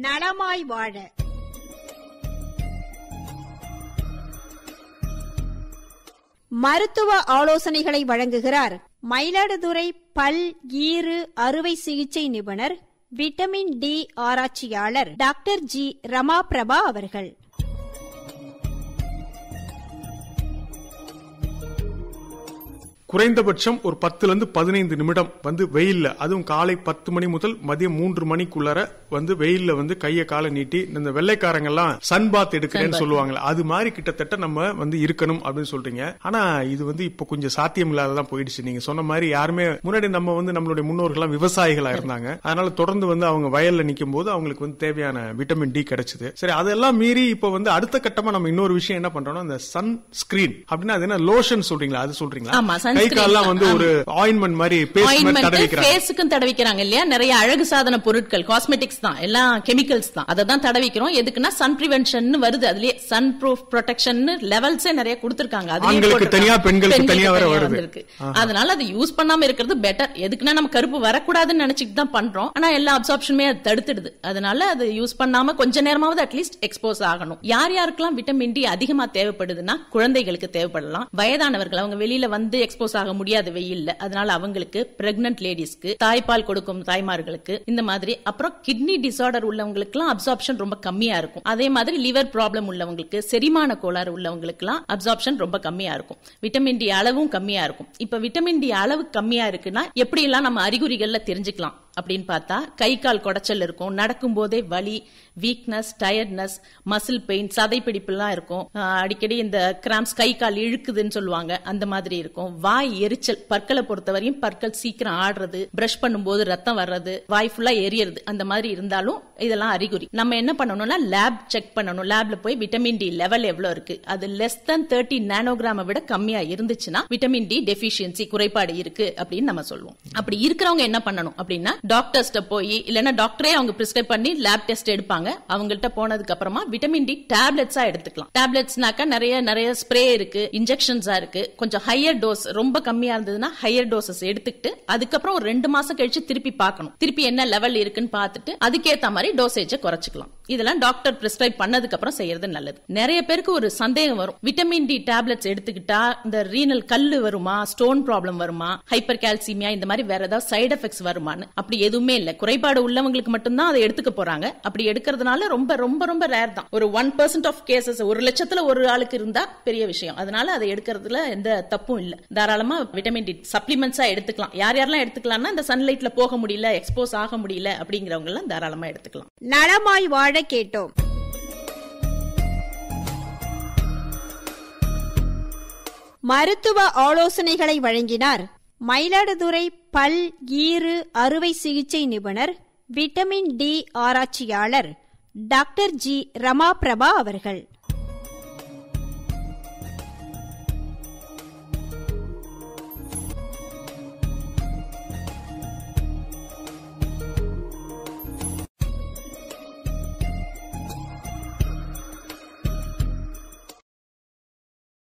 நலமாய் வாழ. மருத்துவ ஆலோசனைகளை வழங்குகிறார் மயிலாடுதுறை பல் ஈறு அறுவை சிகிச்சை நிபுணர் விட்டமின் டி ஆராய்ச்சியாளர் டாக்டர் ஜி ரமா பிரபா அவர்கள். குறைந்தபட்சம் ஒரு பத்துல இருந்து பதினைந்து நிமிடம் வந்து வெயில்ல. அதுவும் காலை பத்து மணி முதல் மதியம் மூன்று மணிக்குள்ளார வந்து வெயில்ல வந்து கைய காலை நீட்டி இந்த வெள்ளைக்காரங்க எல்லாம் சன் பாத் எடுக்கிறேன்னு சொல்லுவாங்கல்ல அது மாதிரி கிட்டத்தட்ட நம்ம வந்து இருக்கணும் அப்படின்னு சொல்றீங்க. ஆனா இது வந்து இப்ப கொஞ்சம் சாத்தியம் இல்லாததான் போயிடுச்சு. நீங்க சொன்ன மாதிரி யாருமே முன்னாடி நம்ம வந்து நம்மளுடைய முன்னோர்கள்லாம் விவசாயிகளா இருந்தாங்க. அதனால தொடர்ந்து வந்து அவங்க வயல்ல நிக்கும் போது அவங்களுக்கு வந்து தேவையான விட்டமின் டி கிடைச்சது. சரி அதெல்லாம் மீறி இப்ப வந்து அடுத்த கட்டமா நம்ம இன்னொரு விஷயம் என்ன பண்றோம்னா அந்த சன் ஸ்கிரீன் அப்படின்னா அது என்ன லோஷன் சொல்றீங்களா? அது சொல்றீங்களா? கை கால்லாம் வந்து. ஒரு ஆயின்மெண்ட் மாதிரி மாதிரி தடவிக்கிறாங்க. இல்லையா? நிறைய அழகு சாதன பொருட்கள் காஸ்மெட்டிக்ஸ் தான் எல்லாம் கெமிக்கல்ஸ் தான். அதை தான் தடவிக்கிறோம். எதுக்குன்னா சன் பிரிவென்ஷன் வருது. அதுலயே சன் ப்ரூஃப் ப்ரொடெக்ஷன் லெவல்ஸே நிறைய கொடுத்திருக்காங்க. ஆண்களுக்கு. தனியா, பெண்களுக்கு தனியா வேற வருது. அதனால அதை யூஸ் பண்ணாம இருக்கிறது பெட்டர் எதுக்குன்னா நம்ம கருப்பு வரக்கூடாதுன்னு நினைச்சிட்டு தான் பண்றோம். ஆனா எல்லா அப்சார்ப்ஷனுமே அது தடுத்துடுது. அதனால அது யூஸ் பண்ணாம கொஞ்ச நேரமாவது அட்லீஸ்ட் எக்ஸ்போஸ் ஆகணும். யார் யாருக்கெல்லாம் விட்டமின் டி அதிகமா தேவைப்படுதுன்னா குழந்தைகளுக்கு தேவைப்படலாம். வயதானவர்கள் அவங்க வெளியில வந்து எக்ஸ்போஸ் ஆக முடியாது வெயில்ல. அதனால அவங்களுக்கு பிரெக்னன்ட் லேடிஸ்க்கு தாய்ப்பால் கொடுக்கும் தாய்மார்களுக்கு இந்த மாதிரி. அப்புறம் கிட்னி டிசார்டர் உள்ளவங்களுக்குலாம் அப்சார்ப்ஷன் ரொம்ப கம்மியா இருக்கும். அதே மாதிரி லிவர் ப்ராப்ளம் உள்ளவங்களுக்கு செரிமான கோளாறு உள்ளவங்களுக்குலாம் அப்சார்ப்ஷன் ரொம்ப கம்மியா இருக்கும். விட்டமின் டி அளவும் கம்மியா இருக்கும். இப்ப விட்டமின் டி அளவு கம்மியா இருக்குன்னா எப்படி எல்லாம் நம்ம அறிகுறிகள்ல தெரிஞ்சுக்கலாம்? அப்படின்னு பார்த்தா கை கால் குடைச்சல் இருக்கும். நடக்கும் போதே வலி வீக்னஸ் டயர்ட்னஸ் மசில் பெயின் சதை பிடிப்புலாம் இருக்கும் அடிக்கடி இந்த கிராம்ஸ் கை கால் இழுக்குதுன்னு சொல்லுவாங்க. அந்த மாதிரி இருக்கும். வாய் எரிச்சல் பற்களை பொறுத்தவரையும் பற்கள் சீக்கிரம் ஆடுறது பிரஷ் பண்ணும்போது ரத்தம் வர்றது வாய் ஃபுல்லா எரியறது அந்த மாதிரி இருந்தாலும் இதெல்லாம் அறிகுறி. நம்ம என்ன பண்ணணும்னா லேப் செக் பண்ணணும். லேப்ல போய் விட்டமின் டி லெவல் எவ்வளவு இருக்கு? அது லெஸ் தன் தேர்ட்டி நானோகிராமை விட கம்மியா இருந்துச்சுன்னா விட்டமின் டி டெபிஷியன்சி குறைபாடு இருக்கு அப்படின்னு நம்ம சொல்லுவோம். அப்படி இருக்கிறவங்க என்ன பண்ணணும் அப்படின்னா டாக்டர்ஸ்ட்ட போய் இல்லைன்னா டாக்டரே அவங்க பிரிஸ்கிரைப் பண்ணி லேப் டெஸ்ட் எடுப்பாங்க. அவங்கள்ட்ட போனதுக்கு அப்புறமா விட்டமின் டி டேப்லெட்ஸா எடுத்துக்கலாம். டேப்லெட்ஸ்னாக்கா நிறைய நிறைய ஸ்ப்ரே இருக்கு இன்ஜெக்ஷன்ஸா இருக்கு. கொஞ்சம் ஹையர் டோஸ் ரொம்ப கம்மியா இருந்ததுன்னா ஹையர் டோசஸ் எடுத்துக்கிட்டு அதுக்கப்புறம் ஒரு ரெண்டு மாசம் கழிச்சு திருப்பி பார்க்கணும். திருப்பி என்ன லெவல் இருக்குன்னு பார்த்துட்டு அதுக்கேத்த மாதிரி டோசேஜை குறைச்சிக்கலாம். இதெல்லாம் டாக்டர் பிரிஸ்கிரைப் பண்ணதுக்கு அப்புறம் செய்யறது நல்லது. நிறைய பேருக்கு ஒரு சந்தேகம் வரும். விட்டமின் டி டேப்லெட்ஸ் எடுத்துக்கிட்டா இந்த ரீனல் கல்லு வருமா ஸ்டோன் ப்ராப்ளம் வருமா ஹைப்பர் கால்சிமியா இந்த மாதிரி வேற ஏதாவது சைடு எஃபெக்ட்ஸ் வருமான்னு. அப்படி அப்படி எதுவுமே இல்லை. குறைபாடு உள்ளவங்களுக்கு மட்டும்தான் அதை எடுத்துக்க போறாங்க. அப்படி எடுக்கிறதுனால ரொம்ப ரொம்ப ரொம்ப ரேர் தான். ஒரு ஒன் பர்சன்ட் ஆஃப் கேசஸ் ஒரு லட்சத்துல ஒரு ஆளுக்கு இருந்தா பெரிய விஷயம். அதனால அதை எடுக்கிறதுல எந்த தப்பும் இல்லை. தாராளமா விட்டமின் டி சப்ளிமெண்ட்ஸா எடுத்துக்கலாம். யார் யாரெல்லாம் எடுத்துக்கலாம்னா இந்த சன்லைட்ல போக முடியல எக்ஸ்போஸ் ஆக முடியல அப்படிங்கிறவங்க எல்லாம் தாராளமா எடுத்துக்கலாம். நலமாய் வாழ கேட்டோம். மருத்துவ ஆலோசனைகளை வழங்கினார் மயிலாடுதுறை பல் ஈறு அறுவை சிகிச்சை நிபுணர் விட்டமின் டி ஆராய்ச்சியாளர் டாக்டர் ஜி ரமா பிரபா அவர்கள்.